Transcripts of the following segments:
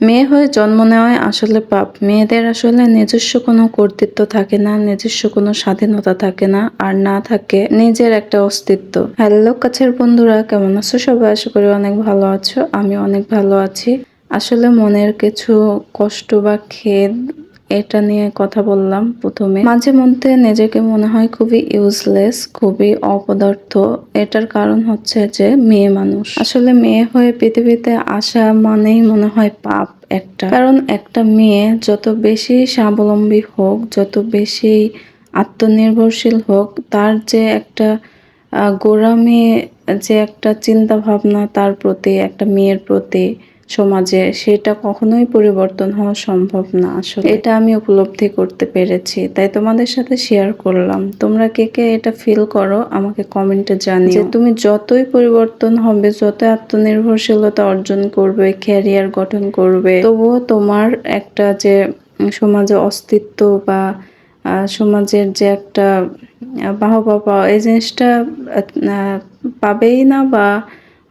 মেয়ে হয়ে জন্ম নেওয়ায় আসলে পাপ। মেয়েদের আসলে নিজস্ব কোনো কর্তৃত্ব থাকে না, নিজস্ব কোনো স্বাধীনতা থাকে না, আর না থাকে নিজের একটা অস্তিত্ব। হ্যালো কাছের বন্ধুরা, কেমন আছো সবাই? আশা করি অনেক ভালো আছো আমি অনেক ভালো আছি। আসলে মনের কিছু কষ্ট বা খেদ এটা নিয়ে কথা বললাম প্রথমে। মাঝে মধ্যে নিজেকে মনে হয় খুবই ইউজলেস খুবই অপদার্থ। এটার কারণ হচ্ছে যে মেয়ে মানুষ। আসলে মেয়ে হয়ে পৃথিবীতে আসা মানেই মনে হয় পাপ একটা। কারণ একটা মেয়ে যত বেশি স্বাবলম্বী হোক, যত বেশি আত্মনির্ভরশীল হোক, তার যে একটা গোড়ামি, যে একটা চিন্তা ভাবনা তার প্রতি, একটা মেয়ের প্রতি সমাজে সেটা কখনোই পরিবর্তন হওয়া সম্ভব না আসলে। এটা আমি উপলব্ধি করতে পেরেছি, তাই তোমাদের সাথে শেয়ার করলাম। তোমরা কে কে এটা ফিল করো, আমাকে কমেন্টে জানিও। যে তুমি যতই পরিবর্তন হবে যত আত্মনির্ভরশীলতা অর্জন করবে ক্যারিয়ার গঠন করবে, তবুও তোমার একটা যে সমাজে অস্তিত্ব বা সমাজের যে একটা বাহবা পাওয়া, এই জিনিসটা পাবেই না বা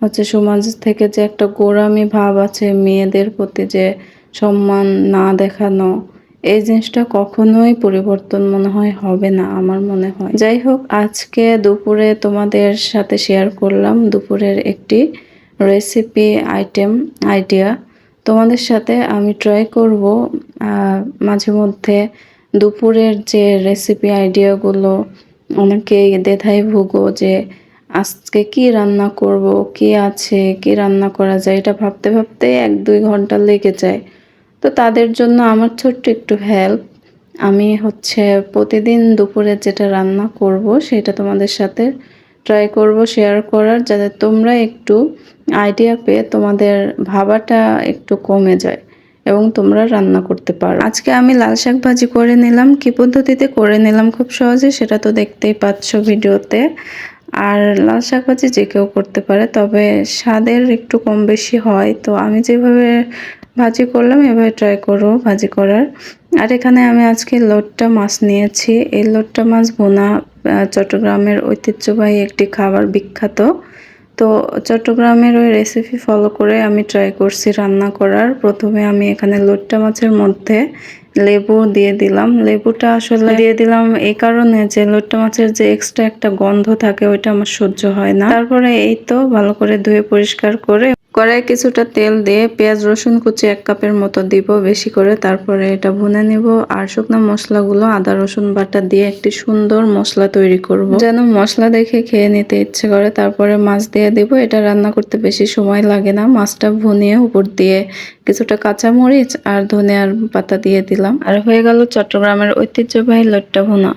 হচ্ছে সমাজ থেকে যে একটা গোড়ামি ভাব আছে মেয়েদের প্রতি যে সম্মান না দেখানো, এই জিনিসটা কখনোই পরিবর্তন মনে হয় হবে না আমার মনে হয়। যাই হোক, আজকে দুপুরে তোমাদের সাথে শেয়ার করলাম দুপুরের একটি রেসিপি আইটেম আইডিয়া তোমাদের সাথে আমি ট্রাই করব মাঝে মধ্যে দুপুরের যে রেসিপি আইডিয়াগুলো অনেকেই দেথাই ভুগো যে আজকে কি রান্না করব? কি আছে? কি রান্না করা যায়? এটা ভাবতে ভাবতে এক দুই ঘণ্টা লেগে যায়। তো তাদের জন্য আমার ছোট্ট একটু হেল্প আমি হচ্ছে প্রতিদিন দুপুরে যেটা রান্না করব, সেটা তোমাদের সাথে ট্রাই করব শেয়ার করার, যাতে তোমরা একটু আইডিয়া পেয়ে তোমাদের ভাবাটা একটু কমে যায় এবং তোমরা রান্না করতে পারো। আজকে আমি লাল শাক ভাজি করে নিলাম। কী পদ্ধতিতে করে নিলাম? খুব সহজে, সেটা তো দেখতেই পাচ্ছ ভিডিওতে। আর লাল শাক ভাজি যে কেউ করতে পারে, তবে স্বাদের একটু কম বেশি হয়। তো আমি যেভাবে ভাজি করলাম, এভাবে ট্রাই করব ভাজি করার। আর এখানে আমি আজকে লোটটা মাছ নিয়েছি। এই লোটটা মাছ বোনা চট্টগ্রামের ঐতিহ্যবাহী একটি খাবার বিখ্যাত। তো চট্টগ্রামের ওই রেসিপি ফলো করে আমি ট্রাই করছি রান্না করার। প্রথমে আমি এখানে লোট্টা মাছের মধ্যে লেবু দিয়ে দিলাম। লেবুটা আসলে দিয়ে দিলাম এই কারণে যে লোট্টা মাছের যে এক্সট্রা একটা গন্ধ থাকে, ওইটা আমার সহ্য হয় না। তারপরে এই তো ভালো করে ধুয়ে পরিষ্কার করে কড়াই কিছুটা তেল দিয়ে পেঁয়াজ রসুন কুচি এক কাপের মতো দিব, বেশি করে। তারপরে এটা ভুনে নিব। আর শুকনো মশলাগুলো আদা, রসুন বাটা দিয়ে একটি সুন্দর মশলা তৈরি করব। যেন মশলা দেখে খেয়ে নিতে ইচ্ছে করে, তারপরে মাছ দিয়ে দিব। এটা রান্না করতে বেশি সময় লাগে না। মাছটা ভুনিয়ে উপর দিয়ে কিছুটা কাঁচামরিচ আর ধনে আর পাতা দিয়ে দিলাম। আর হয়ে গেল চট্টগ্রামের ঐতিহ্যবাহী লট্টা ভুনা।